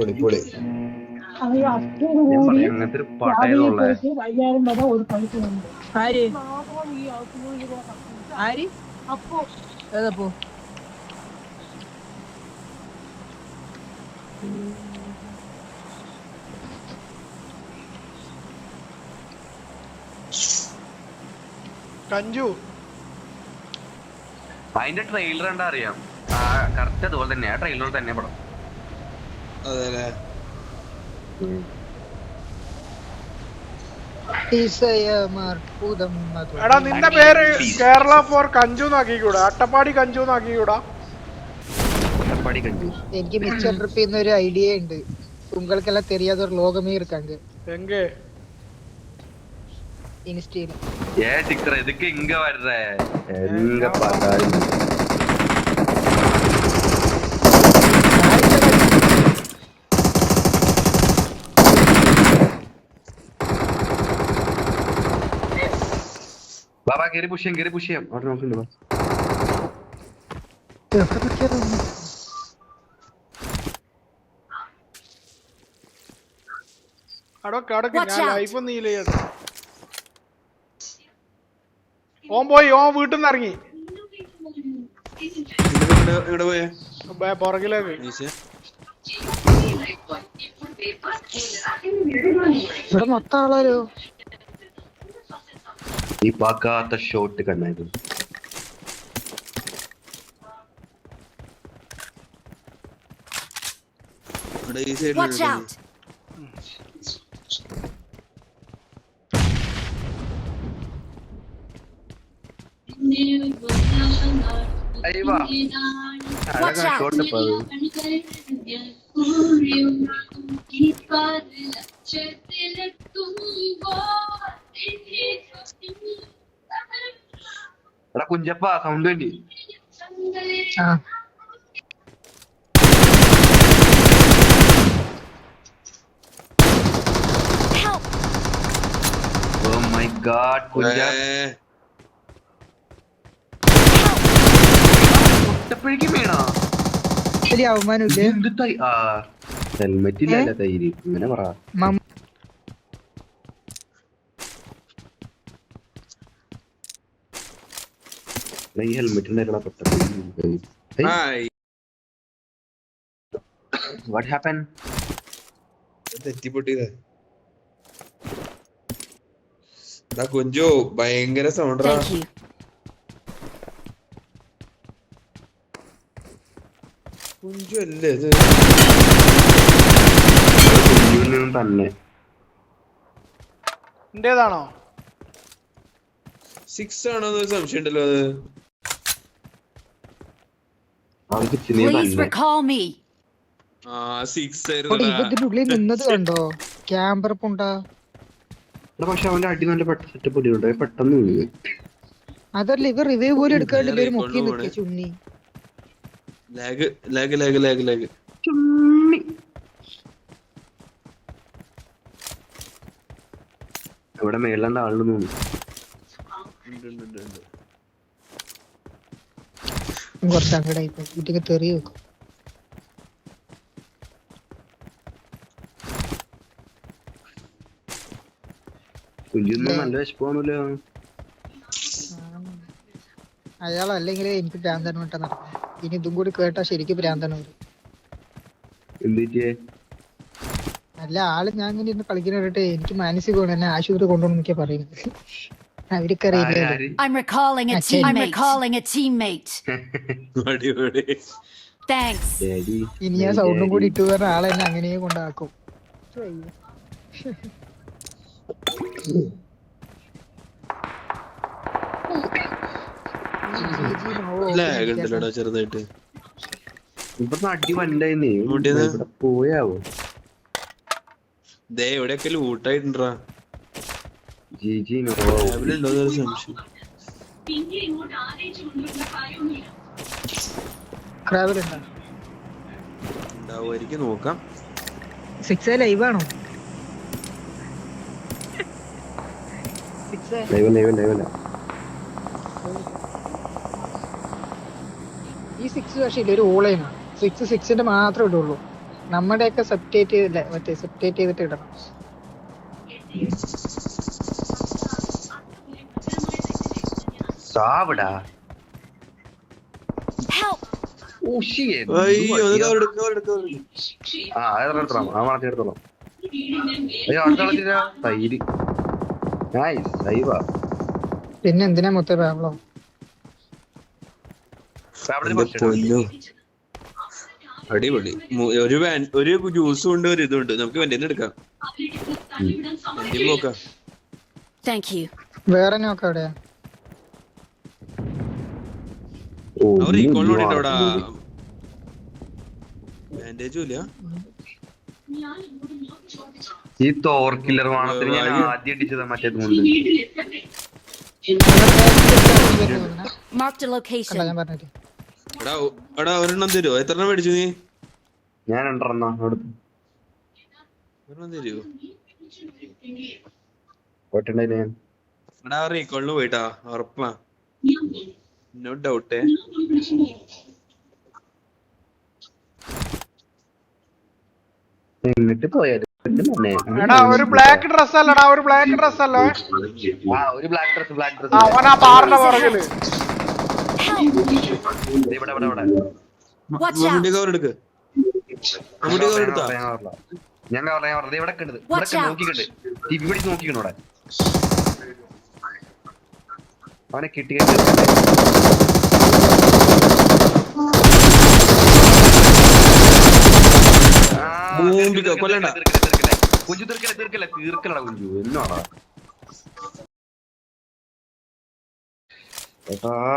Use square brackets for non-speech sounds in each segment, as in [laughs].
പൊളി പൊളി. ഒരു വൈകുന്നേരം വരെ ആര്. ആര്? അപ്പൊ. ഏതപ്പോ കഞ്ചു. അതിന്റെ ട്രെയിലർ കണ്ടാ അറിയാം. ആ കറക്റ്റ് അതുപോലെ തന്നെ ആ ട്രെയിലർ തന്നെ പടം. അതെ എടാ നിന്റെ പേര് കേരള ഫോർ കഞ്ചു എന്നാക്കിക്കൂടാ അട്ടപ്പാടി കഞ്ചു എന്നാക്കിക്കൂടാ പടി കണ്ടു എനിക്ക് മിച്ചർ ട്രിപ്പ് ഒരു ഐഡിയ ഉണ്ട് ഉങ്ങൾക്കെല്ലാം தெரியாத ஒரு லோகமே இருக்காங்க എങ്കേ இன்ஸ்டில ஏ டிக்கர் எதுக்கு இங்க வர்ற எங்க பார்த்தாலும் ബാബാ കേറി പുഷ് ചെയ്യാം കേറി പുഷ് ചെയ്യാം അവിടെ നോക്കുന്നുണ്ട് വാ. അടക്ക് അടക്ക് Watch ഞാൻ out. ലൈഫ് നീല ചെയ്യട്ടെ ഓൻ പോയി ഓൻ വീട്ടിൽ നിന്ന് ഇറങ്ങി. പുറകിലേക്ക്. ഇവിടെ മൊത്തം ആളാലോ ಇವಾಗ ತಶ್ ಒಟ್ಟು ಕಣ್ಣ ಇದು Watch out! Ayva. Watch out! Watch out! എടാ കുഞ്ചപ്പ സൗണ്ട് വേണ്ടി ആ ഓ മൈ ഗാഡ് കുഞ്ച ഒറ്റപ്പഴിക്കും വീണോ വലിയ അവമാനമില്ലേ എന്ത് തൈ ആ ഹെൽമെറ്റ് ഇല്ലല്ലോ തൈര് ഇങ്ങനെ പറ എടാ, ഈ ഹെൽമെറ്റ് ഉണ്ടായിരുന്ന പെട്ടെന്ന് വാട്ട് ഹാപ്പൻ തെറ്റിപ്പൊട്ടിയതാ കൊഞ്ചു ഭയങ്കര സൗണ്ടറാ Thank കുഞ്ചു അല്ലേ ഇത് തന്നെ എന്റേതാണോ സിക്സ് ആണോ എന്നൊരു സംശയം ഉണ്ടല്ലോ അത് അവർക്ക് Please തന്നെ recall me. ആ സിക്സ് ഇവിടെ ആയിരുന്നു ഇവത്തിന്റെ ഉള്ളിൽ നിന്നത് കണ്ടോ? ക്യാമ്പർ പുണ്ടാ. എടാ, പക്ഷെ അവന്റെ അടി നല്ല പെട്ട സെറ്റപ്പ് പൊടിയുണ്ട് പെട്ടെന്ന് വീഴുക അതല്ല ഇവർ റിവ്യൂ പോലും എടുക്കാണ്ടില്ല ഒരു മുക്കി. നിൽക്കിയ ചുണ്ണി. Lag lag lag lag lag ഇവിടെ മേളിലാണ്ട് ആളുണ്ട് തോന്നുന്നു ഉണ്ട് ഉണ്ട് ഉണ്ട് ഉണ്ട്. കുറച്ച് അങ്ങടായി വീട്ടിൽ തെറി വെക്കും. നല്ല വിശപ്പാണല്ലോ അയാൾ അല്ലെങ്കിൽ എനിക്ക് ഭ്രാന്തൻ വിട്ട നടക്കും ഇനി ഇതും കൂടി കേട്ടാ ശരിക്കും ഭ്രാന്തൻ വരും. അല്ല ആൾ ഞാൻ ഇങ്ങനെ ഇരുന്ന് കളിക്കുന്ന കേട്ടെ എനിക്ക് മാനസികമാണ് എന്നെ ആശുപത്രി കൊണ്ടുപോകണമെന്നൊക്കെ പറയുന്നത്. അവർക്കറിയില്ല I'm recalling a teammate. I'm recalling a teammate. [laughs] അടിപൊളി. Thanks. ഡാഡി ഇനി ഞാൻ സൗണ്ടും കൂടി ഇട്ടു പറഞ്ഞ ആളെ എന്നെ അങ്ങനെയേ കൊണ്ടാക്കും. ലാഗ് ഉണ്ടല്ലോടാ ചെറുതായിട്ട്. ഇപ്പൊ അടി വണ്ടായിരുന്നേ എവിടെയാ? ഇവിടെ പോയാവോ? ദേ എവിടെയൊക്കെ ലൂട്ടായിട്ടുണ്ടാ ജി ജി നോ ലാബിൽ ഉണ്ടോന്നൊരു സംശയം ഉണ്ടാവുമായിരിക്കും നോക്കാം സിക്സ് ലൈവ് ആണോ സിക്സ് ലൈവ് ലൈവ് ലൈവല്ല ഈ സിക്സ് പക്ഷേ ഇല്ല ഒരു ഓളയാണ് സിക്സ് സിക്സിന്റെ മാത്രമേ ഇടുള്ളൂ. നമ്മുടെയൊക്കെ സെപ്റ്റേറ്റ് ചെയ്തില്ല. മറ്റേ സെപ്റ്റേറ്റ് ചെയ്തിട്ട് ഇടണം സാവിടാ Help! ഉഷി അയ്യോ ഒന്ന് cover എടുക്ക്, cover എടുക്ക്, cover എടുക്ക്. ആ എടുത്തോളാം അയ്യോ തൈര്. നൈസ് പിന്നെ എന്തിനാ മൊത്തം. അടിപൊളി. ഒരു ഒരു ജ്യൂസും ഉണ്ട് ഒരു ഇതുണ്ട് നമുക്ക് വണ്ടി എടുക്കാം. നോക്കാം. വേറെ നോക്ക എവിടെയാ അവർ റീകോൾ നോക്കിട്ട് അവിടെ ബാൻഡേജും ഇല്ല? ഈ തോർ കില്ലർ വാണത്തിന് ഞാൻ ആദ്യം അടിച്ചത് മറ്റേ കൊണ്ട് എടാ ഒരെണ്ണം തരുമോ എത്ര മേടിച്ചു നീ? ഞാൻ രണ്ടെണ്ണ അടുത്ത് ഒരെണ്ണം തരുമോ പോയിട്ടുണ്ടായില്ല ഞാൻ എടാ റീകോളിന് പോയിട്ടാ ഉറപ്പാ. നോ ഡൗട്ട് എന്നിട്ട് പോയത്. എടാ ഒരു ബ്ലാക്ക് ഡ്രസ് അല്ലടാ ഒരു ബ്ലാക്ക് ഡ്രസ് അല്ലേ. ആ ഒരു ബ്ലാക്ക് ഡ്രസ് ബ്ലാക്ക് ഡ്രസ് അവൻ ആ പാറിന്റെ പുറകിൽ. ഇവിടെ ഇവിടെ ഇവിടെ. മമ്മൂട്ടി കവർ എടുക്ക്. മമ്മൂട്ടി കവർ എടുത്താ? ഞാൻ കവറില്ല. ഞാൻ കവറില്ല ഇവിടെ കണ്ടത് ഇവിടെ നോക്കിക്കണ്ട് ഇവിടെ. നോക്കിക്കണ്ട് അവനെ കിട്ടി കൊല്ലണ്ട. കുഞ്ചു തീർക്കല തീർക്കല തീർക്കലടാ കുഞ്ചു എന്നാടാ?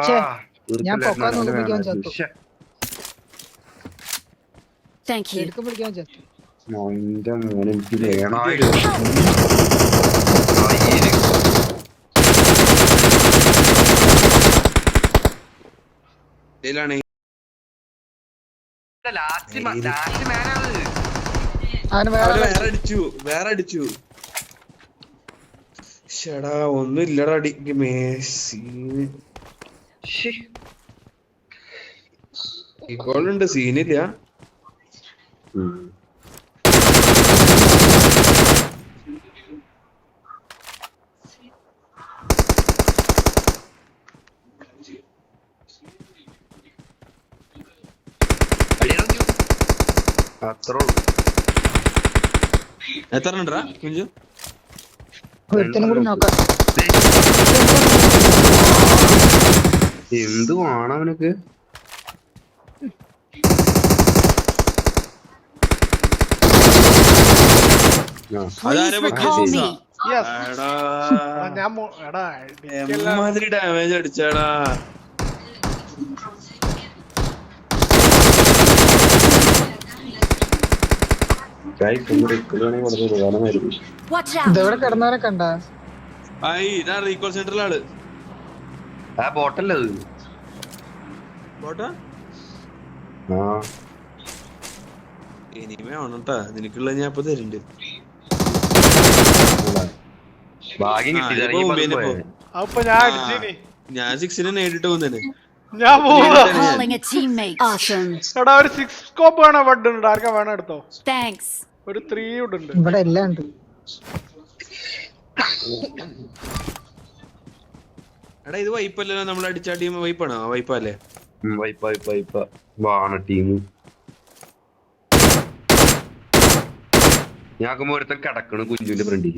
ഛെ, തീർക്കല്ലേ, ഞാൻ പൊക്കാൻ എന്നാ, നോക്കുമ്പോഴേക്കും അവൻ വേണം. ചത്തു. ശ്ശെ, Thank you. എടുക്കും പിടിക്കാൻ ചത്തു മോന്റെ മോനെ എനിക്ക് വേണായിരുന്നു അയ്യേ. ഇതിലാണ് വേറെ വേറെ അടിച്ചു വേറെ അടിച്ചു ഷടാ ഒന്നും ഇല്ലടാ അടിക്ക് സീനില്ല അത്രേ ഉള്ളൂ എത്ര ഉണ്ടാ കുഞ്ചു ഒരുത്തനും കൂടി നോക്കാം. എന്ത്? വേണം അവനക്ക്? ഞാൻ ഡാമേജ് Please recall വെക്കുന്നത്? me. യെസ് എടാ ഞാൻ മോ- എടാ ഇടിക്കല്ല. എമ്മാതിരി ഡാമേജ് അടിച്ചാടാ guys, ഒന്ന് recall വേണമെങ്കിൽ വളരെ ഉപകാരമായിരുന്നു. Watch out! ഇതെവിടെ കിടന്നവരെ കണ്ട? ഇതാ റീകോൾ സെന്ററിലാണ് ആ ബോട്ടല്ലേ അത്. പോട്ടാ ആ. ഇനിമേ ആവണട്ടാ നിനക്കുള്ള ഞാൻ ഇപ്പൊ തരുന്നുണ്ട് കിട്ടി ഞാൻ സിക്സിനെ നേരിട്ട് പോകുന്നേനെ ഞാൻ പോവാ. Calling a teammate. Awesome. എടാ ഒരു സിക്സ് സ്കോപ്പ് വേണോ? ബഡ് ഉണ്ട്? ആർക്കാ വേണം എടുത്തോ? Thanks. ഒരു ത്രീ ഉണ്ട്. ഇവിടെ എല്ലാം ഉണ്ട്. എടാ ഇത് വൈപ്പല്ലല്ലോ നമ്മൾ അടിച്ച ടീം വൈപ്പാണോ വൈപ്പല്ലേ വൈപ്പ വൈപ്പ വൈപ്പ വാണ ടീം ഞാക്കുമ്പോ ഒരുത്തൻ കിടക്കണ് കുഞ്ചുവിന്റെ ഫ്രണ്ടിൽ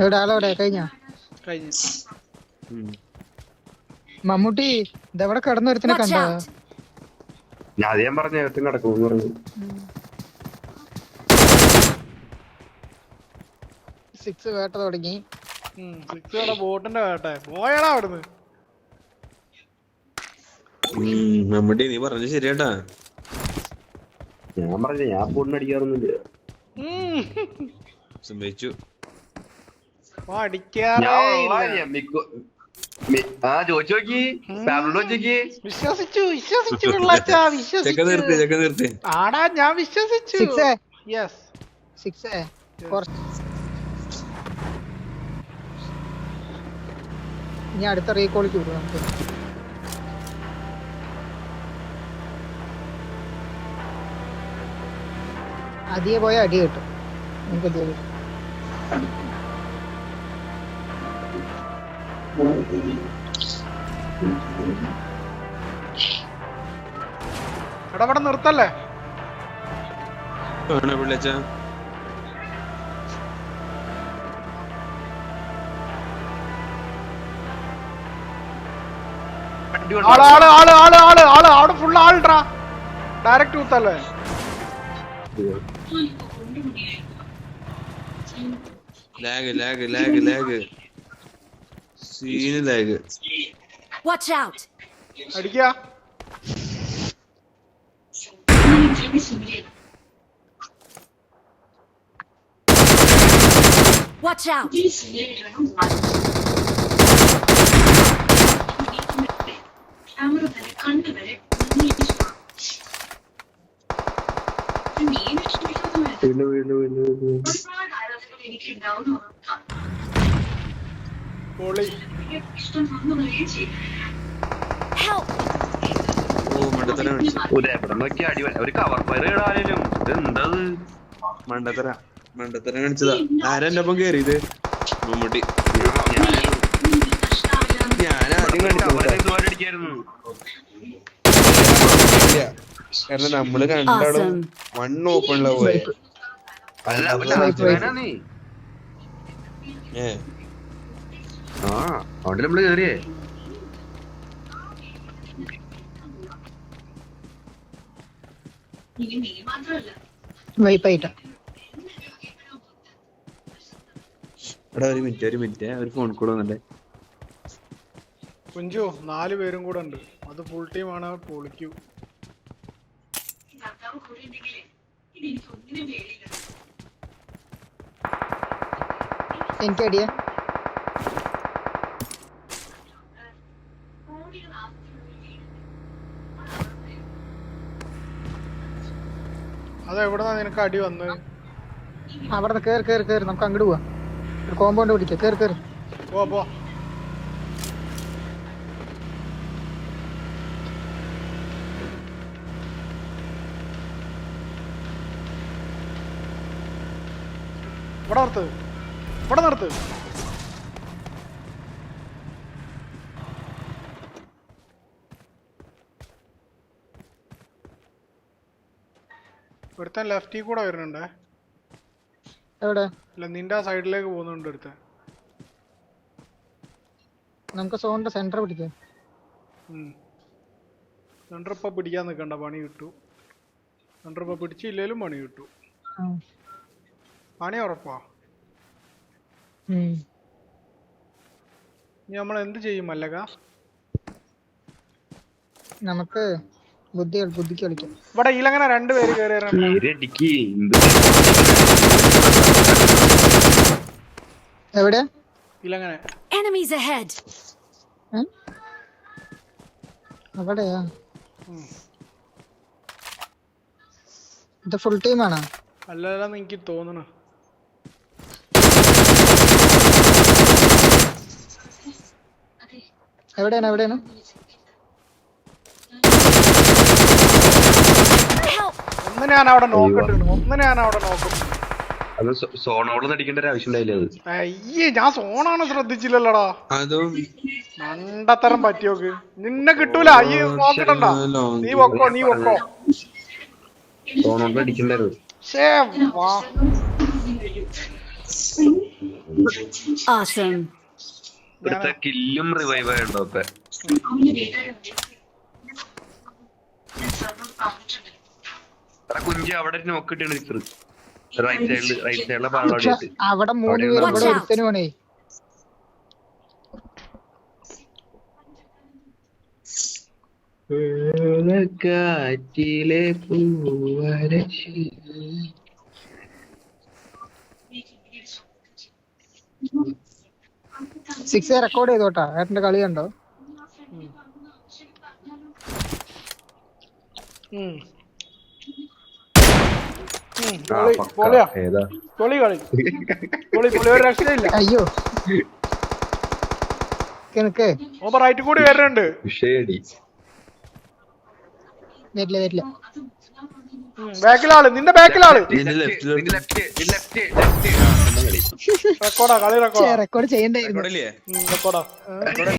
എവിടെ ആളെവിടെ? കഴിഞ്ഞ? കഴിഞ്ഞു. മമ്മൂട്ടി ഇതെവിടെ കടന്നു ഒരുത്തിനെ Watch കണ്ടോ! ഞാൻ അതേ പറഞ്ഞ ഒരുത്തൻ കിടക്കുന്നു പറഞ്ഞു. സിക്സ് വേട്ട തുടങ്ങി. സിക്സ് ബോട്ടിന്റെ വേട്ട. പോയടാ അവിടുന്ന്. മമ്മൂട്ടി നീ പറഞ്ഞത് ശരിയാട്ടാ. ഞാൻ പറഞ്ഞ ഞാൻ പൊണ്ണടിക്കാറൊന്നുമില്ല. സംഭവിച്ചു അടിക്കാറേ ആ ചോദിച്ചു നോക്കി. സാമ്പിളിനോട് നോക്കി വിശ്വസിച്ചു വിശ്വസിച്ചു പിള്ളാച്ചാ ചെക്ക നിർത്തി വിശ്വസിച്ചു ചെക്ക നിർത്തി. ആടാ ഞാൻ വിശ്വസിച്ചു. സിക്സേ. യെസ് സിക്സേ. കുറച്ച്. ഇനി അടുത്ത റീകോളിക്ക് വിടും നമുക്ക്. അടിയെ പോയാൽ അടി കിട്ടും. നമുക്ക് എടാ ഇവിടെ നിർത്തല്ലേ? വിളിച്ച? ആൾ ആൾ ആൾ ആൾ ആൾ ആൾ അവിടെ full direct ഊത്തല്ലേ? Lag lag lag lag scene lag Watch out! അടിക്കുക Watch out! വീണ് വീണ് വീണ് വീണ് പൊളി. ഒരു കവർ ഫയർ ഇടാനും ഇത് എന്തത് മണ്ടത്തര. മണ്ടത്തര കാണിച്ചതാ. ആരാ എന്റെ ഒപ്പം കേറിയത്? മമ്മൂട്ടി. ഞാൻ ആദ്യം കവറിൽ കാണിച്ചതാ ഇതുപോലെ അടിക്കായിരുന്നു ഇല്ല. കാരണം നമ്മൾ കണ്ടു. വൺ ആ നീ? ഏ. ആ അവിടെ നമ്മൾ കേറിയേ. വൈപ്പായിട്ടാ എടാ ഒരു മിനിറ്റ് ഒരു മിനിറ്റ്. ഒരു ഫോൺ കോൾ വന്നല്ലേ കുഞ്ചു നാല് പേരും കൂടെ ഉണ്ട്. അത് ഫുൾ ടീം ആണ് പൊളിക്കൂ. എനിക്ക് അടിയാ അത് നിനക്ക് അടി വന്ന് അവിടെ കേറി കേറി കേറി. നമുക്ക് അങ്ങോട്ട് പോവാം. ഒരു കോമ്പൗണ്ട് പിടിക്കാം. കേറി കേറി. പോ പോ. ഇവിടെ നിർത്ത്. ഇവിടെ നിർത്ത്. ഒരുത്തൻ ലെഫ്റ്റിൽ കൂടെ വരുന്നുണ്ടേ. എവിടെ? അല്ല നിന്റെ ആ സൈഡിലേക്ക് പോകുന്നുണ്ട് ഒരുത്തൻ നമുക്ക് സോണിന്റെ സെന്റർ പിടിക്കാം. സെന്റർ ഇപ്പൊ പിടിക്കാൻ നിൽക്കണ്ട പണി കിട്ടു. സെന്റർ ഇപ്പൊ പിടിച്ചില്ലേലും പണി കിട്ടു. പണി ഉറപ്പാ. നമ്മൾ എന്ത് ചെയ്യും അല്ലക നമുക്ക് ബുദ്ധി ബുദ്ധിക്ക് കളിക്കാം. ഇവിടെ ഇതിലങ്ങനെ രണ്ടുപേര് കയറി എവിടെ? ഇതിലങ്ങനെ Enemies ahead! അവിടെയാ. ഇത് ഫുൾ ടീം ആണോ? അല്ലല്ലെന്ന് എനിക്ക് തോന്നണു. എവിടെയാണ് എവിടെയാണ്? ഒന്ന് ഞാൻ അവിടെ നോക്കണ്ടിരുന്നു ഒന്ന് ഞാൻ അവിടെ നോക്കും. അത് സോണോളൊന്നും അടിക്കേണ്ട ഒരു ആവശ്യം ഉണ്ടായില്ല അയ്യേ ഞാൻ സോണാണ് ശ്രദ്ധിച്ചില്ലല്ലോടാ. അതും മണ്ടത്തരം പറ്റിയോക്ക്. നിന്നെ കിട്ടൂല. ഈ നോക്കണ്ട. നീ പൊക്കോ നീ പൊക്കോ. സോണോളം അടിക്കണ്ടായിരുന്നു. ഇവിടുത്തെ കില്ലും റിവൈവ് ഇപ്പൊ എടാ കുഞ്ചി അവിടെ നോക്കിട്ടാണ് ടീച്ചർ റൈറ്റ് സൈഡിൽ റൈറ്റ് സൈഡിലെ ഭാഗം അവിടെ മൂന്ന് പേരും ഇവിടെ കാറ്റിലെ പൂവരശി സിക്സ് റെക്കോർഡ് ചെയ്തോട്ടാ. ഏട്ടന്റെ കളി കണ്ടോ? പൊളി, കളി. പൊളി പൊളി ഒരു രക്ഷയില്ല അയ്യോ. നിനക്ക് ഓപ്പ റൈറ്റ് കൂടി വരുന്നുണ്ട്. വിഷയടി. വരില്ല വരില്ല. ബാക്കിലാൾ നിന്റെ ബാക്കിലാൾ. റെക്കോർഡാ കളി റെക്കോർഡ്. റെക്കോർഡ് ചെയ്യണ്ടായിരുന്നു റെക്കോർഡാ.